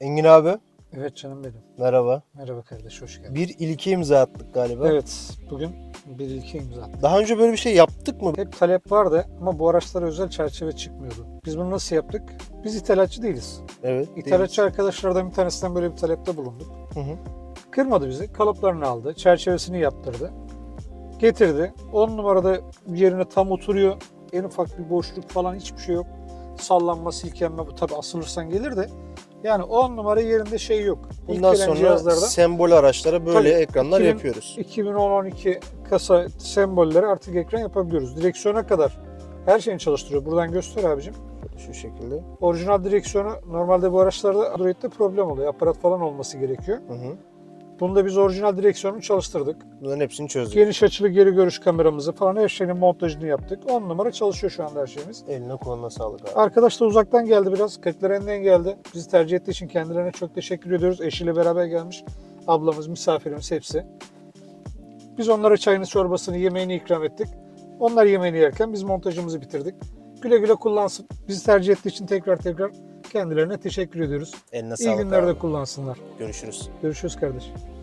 Engin abi Evet canım benim. merhaba. Merhaba kardeş, hoş geldin. Bir ilki imza attık galiba. Evet, bugün bir ilki imza attık. Daha önce böyle bir şey yaptık mı? Hep talep vardı ama bu araçlara özel çerçeve çıkmıyordu. Biz bunu nasıl yaptık? Biz ithalatçı değiliz. Evet. İthalatçı arkadaşlardan bir tanesinden böyle bir talepte bulunduk. Hı hı. Kırmadı bizi, kalıplarını aldı, çerçevesini yaptırdı. Getirdi. 10 numarada yerine tam oturuyor. En ufak bir boşluk falan hiçbir şey yok. Sallanma, silkelenme bu tabi asılırsan gelir de. Yani 10 numara yerinde şey yok. Bundan sonra cihazlarda sembol araçlara böyle Tabii, ekranlar 2000 yapıyoruz. 2010-12 kasa sembolleri artık ekran yapabiliyoruz. Direksiyona kadar her şeyini çalıştırıyor. Buradan göster abicim. Şu şekilde. Orijinal direksiyonu normalde bu araçlarda Android'de problem oluyor. Aparat falan olması gerekiyor. Hı hı. Bunda biz orijinal direksiyonu çalıştırdık. Bunların hepsini çözdük. Geniş açılı geri görüş kameramızı falan her şeyin montajını yaptık. 10 numara çalışıyor şu anda her şeyimiz. Eline koluna sağlık abi. Arkadaş da uzaktan geldi biraz. Kırklareli'nden geldi. Bizi tercih ettiği için kendilerine çok teşekkür ediyoruz. Eşiyle beraber gelmiş. Ablamız, misafirimiz hepsi. Biz onlara çayını, çorbasını, yemeğini ikram ettik. Onlar yemeğini yerken biz montajımızı bitirdik. Güle güle kullansın. Bizi tercih ettiği için tekrar tekrar kendilerine teşekkür ediyoruz. Eline İyi günlerde abi. kullansınlar. Görüşürüz. Görüşürüz kardeşim.